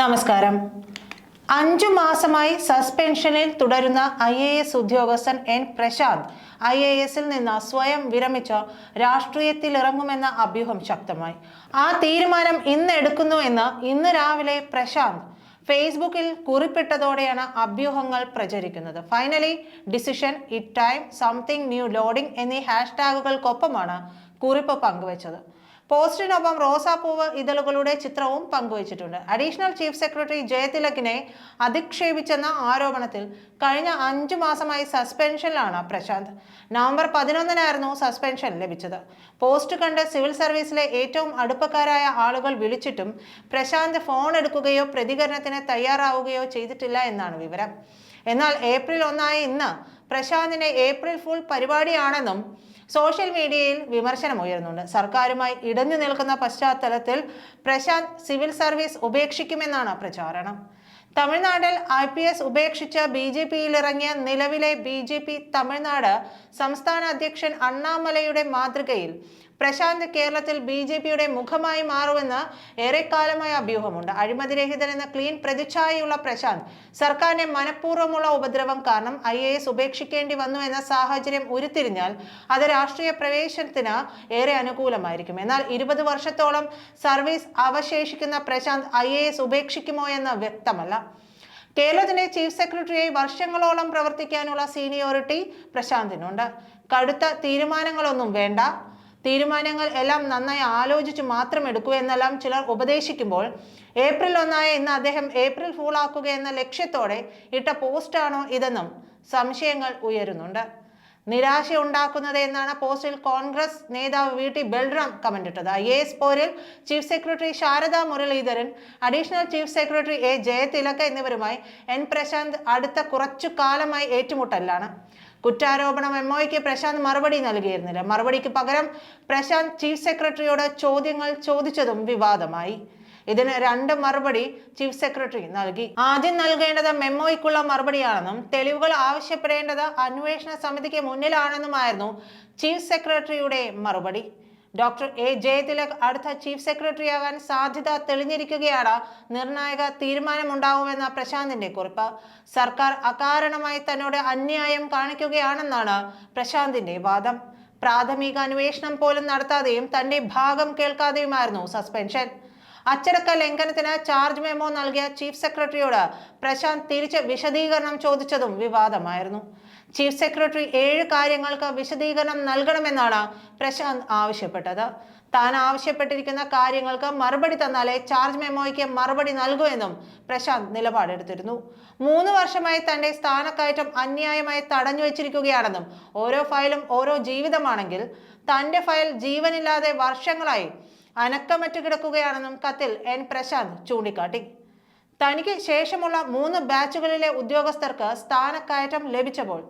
നമസ്കാരം. അഞ്ചു മാസമായി സസ്പെൻഷനിൽ തുടരുന്ന ഐ എ എസ് ഉദ്യോഗസ്ഥൻ എൻ പ്രശാന്ത് ഐ എ എസിൽ നിന്ന് സ്വയം വിരമിച്ച രാഷ്ട്രീയത്തിലിറങ്ങുമെന്ന അഭ്യൂഹം ശക്തമായി. ആ തീരുമാനം ഇന്ന് എടുക്കുന്നു എന്ന് ഇന്ന് രാവിലെ പ്രശാന്ത് ഫേസ്ബുക്കിൽ കുറിപ്പിട്ടതോടെയാണ് അഭ്യൂഹങ്ങൾ പ്രചരിക്കുന്നത്. Finally decision it time something new loading എന്നീ ഹാഷ്ടാഗുകൾക്കൊപ്പമാണ് കുറിപ്പ് പങ്കുവച്ചത്. പോസ്റ്റിനൊപ്പം റോസാപ്പൂവ് ഇതളുകളുടെ ചിത്രവും പങ്കുവച്ചിട്ടുണ്ട്. അഡീഷണൽ ചീഫ് സെക്രട്ടറി ജയതിലകിനെ അധിക്ഷേപിച്ചെന്ന ആരോപണത്തിൽ കഴിഞ്ഞ അഞ്ചു മാസമായി സസ്പെൻഷനിലാണ് പ്രശാന്ത്. നവംബർ പതിനൊന്നിനായിരുന്നു സസ്പെൻഷൻ ലഭിച്ചത്. പോസ്റ്റ് കണ്ട് സിവിൽ സർവീസിലെ ഏറ്റവും അടുപ്പക്കാരായ ആളുകൾ വിളിച്ചിട്ടും പ്രശാന്ത് ഫോൺ എടുക്കുകയോ പ്രതികരണത്തിന് തയ്യാറാവുകയോ ചെയ്തിട്ടില്ല എന്നാണ് വിവരം. എന്നാൽ ഏപ്രിൽ ഒന്നായ ഇന്ന് പ്രശാന്തിന്റെ ഏപ്രിൽ ഫുൾ പരിപാടിയാണെന്നും സോഷ്യൽ മീഡിയയിൽ വിമർശനം ഉയരുന്നുണ്ട്. സർക്കാരുമായി ഇടഞ്ഞു നിൽക്കുന്ന പശ്ചാത്തലത്തിൽ പ്രശാന്ത് സിവിൽ സർവീസ് ഉപേക്ഷിക്കുമെന്നാണ് പ്രചാരണം. തമിഴ്നാട്ടിൽ ഐ പി എസ് ഉപേക്ഷിച്ച് ബി ജെ പിയിലിറങ്ങിയ നിലവിലെ ബി ജെ പി തമിഴ്നാട് സംസ്ഥാന അധ്യക്ഷൻ അണ്ണാമലയുടെ മാതൃകയിൽ പ്രശാന്ത് കേരളത്തിൽ ബി ജെ പിയുടെ മുഖമായി മാറുമെന്ന് ഏറെക്കാലമായ അഭ്യൂഹമുണ്ട്. അഴിമതിരഹിതൻ എന്ന ക്ലീൻ പ്രതിച്ഛായയുള്ള പ്രശാന്ത് സർക്കാരിന്റെ മനഃപൂർവമുള്ള ഉപദ്രവം കാരണം ഐ എ എസ് ഉപേക്ഷിക്കേണ്ടി വന്നു എന്ന സാഹചര്യം ഉരുത്തിരിഞ്ഞാൽ അത് രാഷ്ട്രീയ പ്രവേശനത്തിന് ഏറെ അനുകൂലമായിരിക്കും. എന്നാൽ ഇരുപത് വർഷത്തോളം സർവീസ് അവശേഷിക്കുന്ന പ്രശാന്ത് ഐ എ എസ് ഉപേക്ഷിക്കുമോ എന്ന് വ്യക്തമല്ല. കേരളത്തിന്റെ ചീഫ് സെക്രട്ടറിയായി വർഷങ്ങളോളം പ്രവർത്തിക്കാനുള്ള സീനിയോറിറ്റി പ്രശാന്തിനുണ്ട്. കടുത്ത തീരുമാനങ്ങളൊന്നും വേണ്ട. തീരുമാനങ്ങൾ എല്ലാം നന്നായി ആലോചിച്ച് മാത്രം എടുക്കുക എന്നെല്ലാം ചിലർ ഉപദേശിക്കുമ്പോൾ ഏപ്രിൽ ഒന്നായ ഇന്ന് അദ്ദേഹം ഏപ്രിൽ ഫൂൾ ആക്കുക എന്ന ലക്ഷ്യത്തോടെ ഇട്ട പോസ്റ്റാണോ ഇതെന്നും സംശയങ്ങൾ ഉയരുന്നുണ്ട്. നിരാശ ഉണ്ടാക്കുന്നത് എന്നാണ് പോസ്റ്റിൽ കോൺഗ്രസ് നേതാവ് വി ടി ബൽറാം കമന്റ് ഇട്ടത് I A S പോരിൽ chief secretary Sharada Muraleedharan additional chief secretary A Jayathilak എന്നിവരുമായി എൻ പ്രശാന്ത് അടുത്ത കുറച്ചു കാലമായി ഏറ്റുമുട്ടലാണ് കുറ്റാരോപണ മെമ്മോയ്ക്ക് പ്രശാന്ത് മറുപടി നൽകിയിരുന്നില്ല. മറുപടിക്ക് പകരം പ്രശാന്ത് ചീഫ് സെക്രട്ടറിയോട് ചോദ്യങ്ങൾ ചോദിച്ചതും വിവാദമായി. ഇതിന് രണ്ട് മറുപടി ചീഫ് സെക്രട്ടറി നൽകി. ആദ്യം നൽകേണ്ടത് മെമ്മോയ്ക്കുള്ള മറുപടിയാണെന്നും തെളിവുകൾ ആവശ്യപ്പെടേണ്ടത് അന്വേഷണ സമിതിക്ക് മുന്നിലാണെന്നുമായിരുന്നു ചീഫ് സെക്രട്ടറിയുടെ മറുപടി. ഡോക്ടർ എ ജയതിലക് അടുത്ത ചീഫ് സെക്രട്ടറി ആകാൻ സാധ്യത തെളിഞ്ഞിരിക്കുകയാണ്. നിർണായക തീരുമാനമുണ്ടാവുമെന്ന പ്രശാന്തിന്റെ കുറിപ്പ്. സർക്കാർ അകാരണമായി തന്നോട് അന്യായം കാണിക്കുകയാണെന്നാണ് പ്രശാന്തിന്റെ വാദം. പ്രാഥമിക അന്വേഷണം പോലും നടത്താതെയും തന്റെ ഭാഗം കേൾക്കാതെയുമായിരുന്നു സസ്പെൻഷൻ. അച്ചടക്ക ലംഘനത്തിന് ചാർജ് മെമ്മോ നൽകിയ ചീഫ് സെക്രട്ടറിയോട് പ്രശാന്ത് തിരിച്ച് വിശദീകരണം ചോദിച്ചതും വിവാദമായിരുന്നു. ചീഫ് സെക്രട്ടറി ഏഴ് കാര്യങ്ങൾക്ക് വിശദീകരണം നൽകണമെന്നാണ് പ്രശാന്ത് ആവശ്യപ്പെട്ടത്. താൻ ആവശ്യപ്പെട്ടിരിക്കുന്ന കാര്യങ്ങൾക്ക് മറുപടി തന്നാലേ ചാർജ് മെമ്മോയ്ക്ക് മറുപടി നൽകൂ എന്നും പ്രശാന്ത് നിലപാടെടുത്തിരുന്നു. മൂന്ന് വർഷമായി തന്റെ സ്ഥാനക്കയറ്റം അന്യായമായി തടഞ്ഞു വെച്ചിരിക്കുകയാണെന്നും ഓരോ ഫയലും ഓരോ ജീവിതമാണെങ്കിൽ തന്റെ ഫയൽ ജീവനില്ലാതെ വർഷങ്ങളായി അനക്കമറ്റ് കിടക്കുകയാണെന്നും കത്തിൽ എൻ പ്രശാന്ത് ചൂണ്ടിക്കാട്ടി. തനിക്ക് ശേഷമുള്ള മൂന്ന് ബാച്ചുകളിലെ ഉദ്യോഗസ്ഥർക്ക് സ്ഥാനക്കയറ്റം ലഭിച്ചപ്പോൾ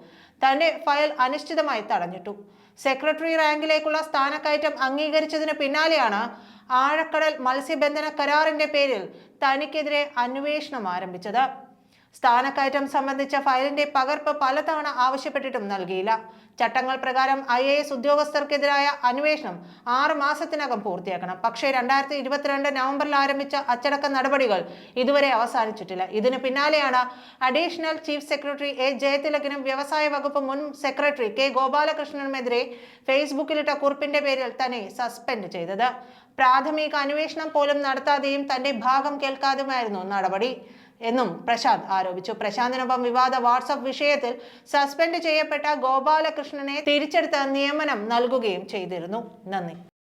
തന്റെ ഫയൽ അനിശ്ചിതമായി തടഞ്ഞിട്ടു. സെക്രട്ടറി റാങ്കിലേക്കുള്ള സ്ഥാനക്കയറ്റം അംഗീകരിച്ചതിന് പിന്നാലെയാണ് ആഴക്കടൽ മത്സ്യബന്ധന കരാറിന്റെ പേരിൽ തനിക്കെതിരെ അന്വേഷണം ആരംഭിച്ചത്. സ്ഥാനക്കയറ്റം സംബന്ധിച്ച ഫയലിന്റെ പകർപ്പ് പലതവണ ആവശ്യപ്പെട്ടിട്ടും നൽകിയില്ല. ചട്ടങ്ങൾ പ്രകാരം ഐ എ എസ് ഉദ്യോഗസ്ഥർക്കെതിരായ അന്വേഷണം ആറ് മാസത്തിനകം പൂർത്തിയാക്കണം. പക്ഷേ രണ്ടായിരത്തി ഇരുപത്തിരണ്ട് നവംബറിൽ ആരംഭിച്ച അച്ചടക്ക നടപടികൾ ഇതുവരെ അവസാനിച്ചിട്ടില്ല. ഇതിന് പിന്നാലെയാണ് അഡീഷണൽ ചീഫ് സെക്രട്ടറി എ ജയതിലകനും വ്യവസായ വകുപ്പ് മുൻ സെക്രട്ടറി കെ ഗോപാലകൃഷ്ണനുമെതിരെ ഫേസ്ബുക്കിലിട്ട കുറിപ്പിന്റെ പേരിൽ തന്നെ സസ്പെൻഡ് ചെയ്തത്. പ്രാഥമിക അന്വേഷണം പോലും നടത്താതെയും തന്റെ ഭാഗം കേൾക്കാതെയുമായിരുന്നു നടപടി. എന്നും പ്രശാന്ത് ആരോപിച്ചു. പ്രശാന്തിനൊപ്പം വിവാദ വാട്സപ്പ് വിഷയത്തിൽ സസ്പെൻഡ് ചെയ്യപ്പെട്ട ഗോപാലകൃഷ്ണനെ തിരിച്ചെടുത്ത നിയമനം നൽകുകയും ചെയ്തിരുന്നു. നന്ദി.